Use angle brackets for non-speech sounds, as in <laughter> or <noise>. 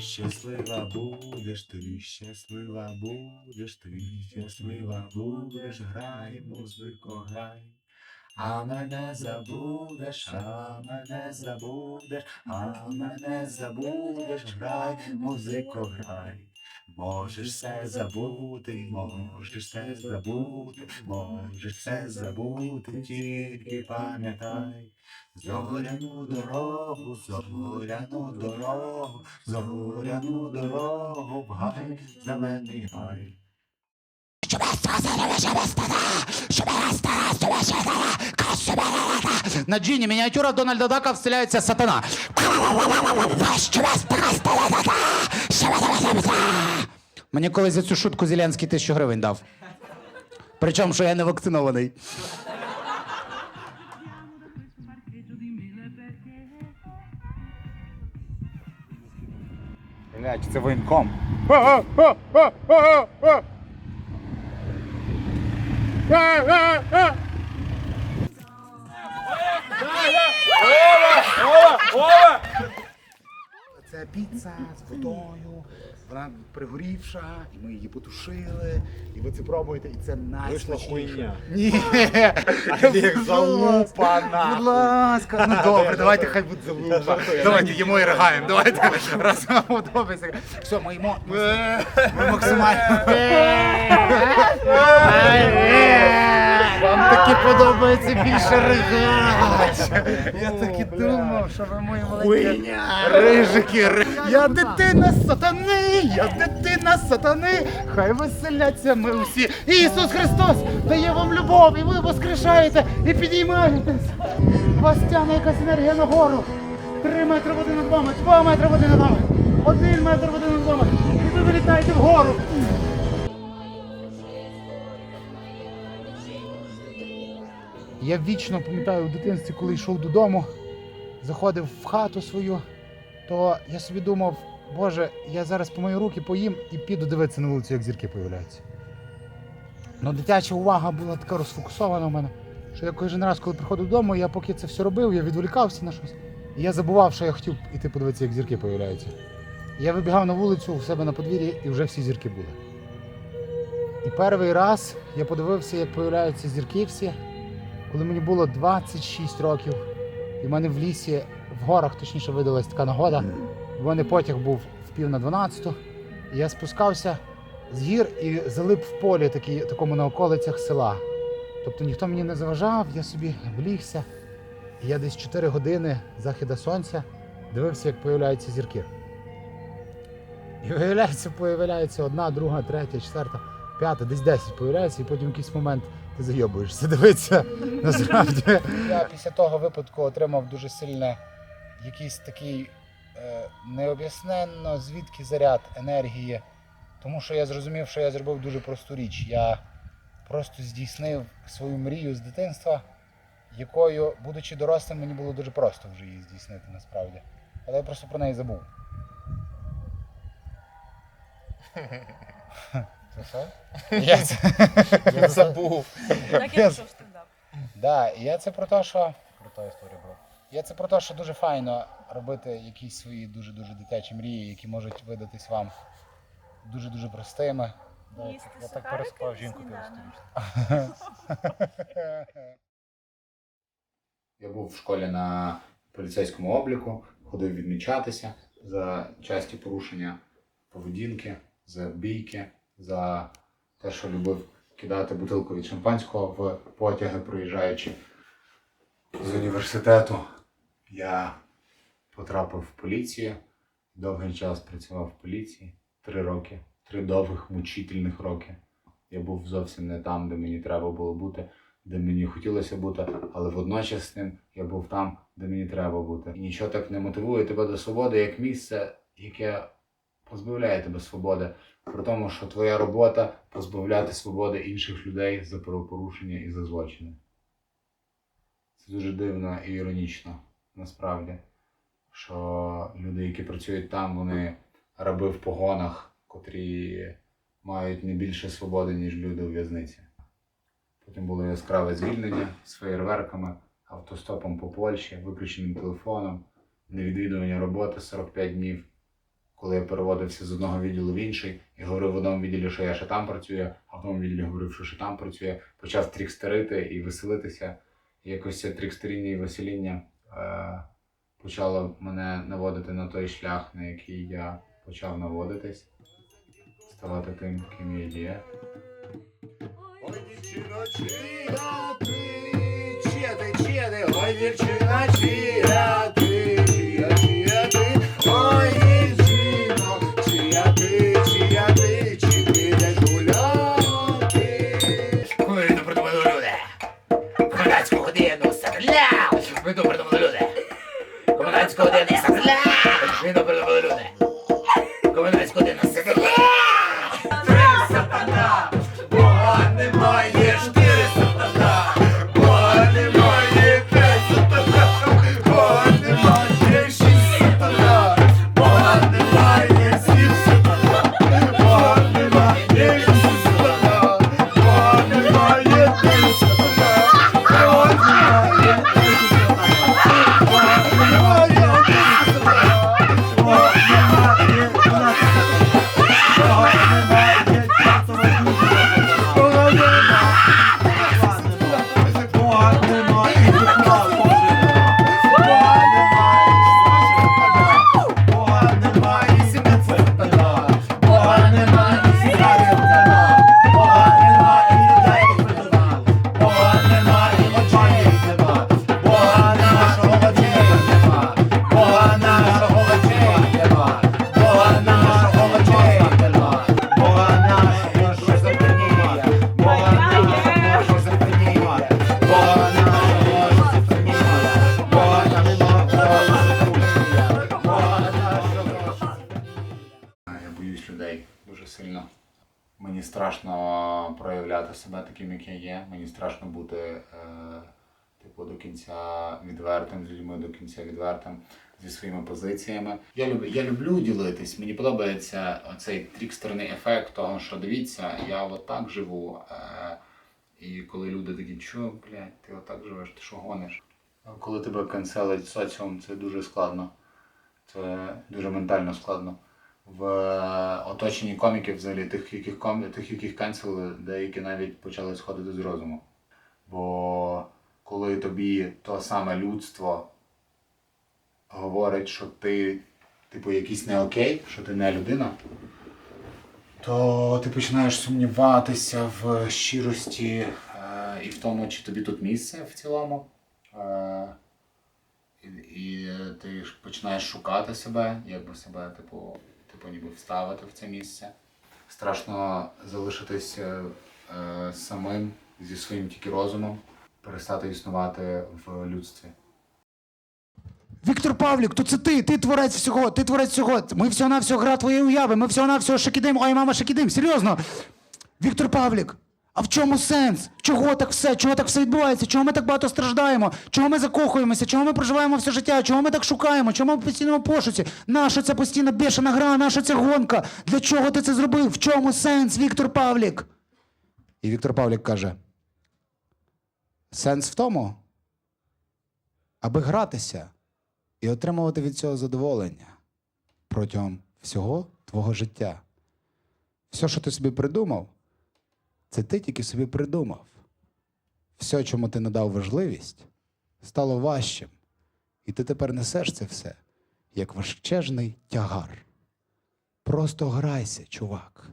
щаслива будеш ти, щаслива будеш ти, щаслива будеш, грай, музико, грай. А мене забудеш, а мене забудеш, а мене забудеш, грай, музико, грай. Можеш все забути, можеш все забути, можеш все забути, тільки пам'ятай. Зоряну дорогу, зоряну дорогу, зоряну дорогу, в гай, зелений гай. На джині мініатюра Дональда Дака вселяється сатана. Мені колись за цю шутку Зеленський тисячу гривень дав. Причому, що я не вакцинований. Блядь, це воєнком. Це піца з водою, вона пригорівша, і ми її потушили, і ви це пробуєте, і це найсмачніше. Ні, як залупа, нахуй. Будь ласка, ну добре, давайте хай буде залупа. Давайте їмо і ригаємо, давайте раз подобається. Все, ми їмо. Ми максимально. Подобається більше ригать. Я так і думав, що ви мої маленькі рижики. Я дитина сатани, я дитина сатани. Хай веселяться ми усі. Ісус Христос дає вам любов, і ви воскрешаєте і підіймаєтесь. Вас тягне якась енергія нагору. Три метри води над вами, два метри води над вами, один метр води над вами. І ви вилітаєте вгору. Я вічно пам'ятаю в дитинстві, коли йшов додому, заходив в хату свою, то я собі думав, Боже, я зараз помию руки, поїм і піду дивитися на вулицю, як зірки появляються. Ну, дитяча увага була така розфокусована в мене, що я кожен раз, коли приходив додому, я поки це все робив, я відволікався на щось. І я забував, що я хотів іти подивитися, як зірки появляються. Я вибігав на вулицю у себе на подвір'ї, і вже всі зірки були. І перший раз я подивився, як появляються зірки всі, коли мені було 26 років, і в мене в лісі, в горах, точніше, видалась така нагода. В мене потяг був в пів на 12. І я спускався з гір і залип в полі такі, такому на околицях села. Тобто ніхто мені не заважав, я собі влігся. І я десь 4 години захида сонця дивився, як появляються зірки. І виявляється, появляється одна, друга, третя, четверта, п'ята, десь 10 появляється, і потім в якийсь момент ти зайобуєшся <laughs> дивитися. Насправді. Я після того випадку отримав дуже сильне якийсь такий е, необ'ясненно звідки заряд енергії. Тому що я зрозумів, що я зробив дуже просту річ. Я просто здійснив свою мрію з дитинства, якою, будучи дорослим, мені було дуже просто вже її здійснити насправді. Але я просто про неї забув. <laughs> Я це... Я забув. Так я пішов стендап. Да, і я це про те, що. Крута історія була. Я це про те, що дуже файно робити якісь свої дуже-дуже дитячі мрії, які можуть видатись вам дуже-дуже простими. Я так переспав жінку. Я був в школі на поліцейському обліку, ходив відмічатися за часті порушення поведінки, за бійки, за те, що любив кидати бутилку від шампанського в потяги, проїжджаючи з університету. Я потрапив в поліцію, довгий час працював в поліції, три роки, три довгих мучительних роки. Я був зовсім не там, де мені треба було бути, де мені хотілося бути, але водночас з тим я був там, де мені треба бути. І нічого так не мотивує тебе до свободи, як місце, яке позбавляє тебе свободи. При тому, що твоя робота позбавляти свободи інших людей за правопорушення і за злочини. Це дуже дивно і іронічно, насправді, що люди, які працюють там, вони раби в погонах, котрі мають не більше свободи, ніж люди у в'язниці. Потім було яскраве звільнення з феєрверками, автостопом по Польщі, виключеним телефоном, невідвідування роботи 45 днів. Коли я переводився з одного відділу в інший і говорив в одному відділі, що я ще там працюю, а в тому відділі говорив, що ще там працює, почав трікстерити і веселитися. І якось це трікстеріння і весеління е, почало мене наводити на той шлях, на який я почав наводитись, ставати тим, ким я є. Ой, дівчино, чия ти, чия ти, чия ти, ой, дівчина, чия страшно проявляти себе таким, як я є. Мені страшно бути е, типу, до кінця відвертим з людьми, до кінця відвертим зі своїми позиціями. Я люблю, я люблю ділитись. Мені подобається оцей трікстерний ефект того, що дивіться, я отак живу. Е, і коли люди такі, що, блядь, ти отак живеш, ти що гониш? Коли тебе канцелить соціум, це дуже складно. Це дуже ментально складно. В е, оточенні коміків, взагалі, тих, яких ком... тих, яких канцели, деякі навіть почали сходити з розуму. Бо коли тобі то саме людство говорить, що ти, типу, якийсь не окей, що ти не людина, то ти починаєш сумніватися в щирості е, і в тому, чи тобі тут місце в цілому. Е, і, і ти починаєш шукати себе, як би себе, типу, ніби вставити в це місце. Страшно залишитись е, е, самим зі своїм тільки розумом, перестати існувати в людстві. Віктор Павлік, то це ти, ти творець всього, ти творець всього. Ми всього на всього гра твоєї уяви, ми всього на всього шакідим, ой, мама шакідим, серйозно. Віктор Павлік, а в чому сенс? Чого так все? Чого так все відбувається? Чого ми так багато страждаємо? Чого ми закохуємося? Чого ми проживаємо все життя? Чого ми так шукаємо? Чому ми в постійному пошуці? Наша ця постійна бешена гра, наша ця гонка? Для чого ти це зробив? В чому сенс, Віктор Павлік? І Віктор Павлік каже: Сенс в тому, аби гратися і отримувати від цього задоволення протягом всього твого життя. Все, що ти собі придумав, це ти тільки собі придумав. Все, чому ти надав важливість, стало важчим. І ти тепер несеш це все як важчежний тягар. Просто грайся, чувак.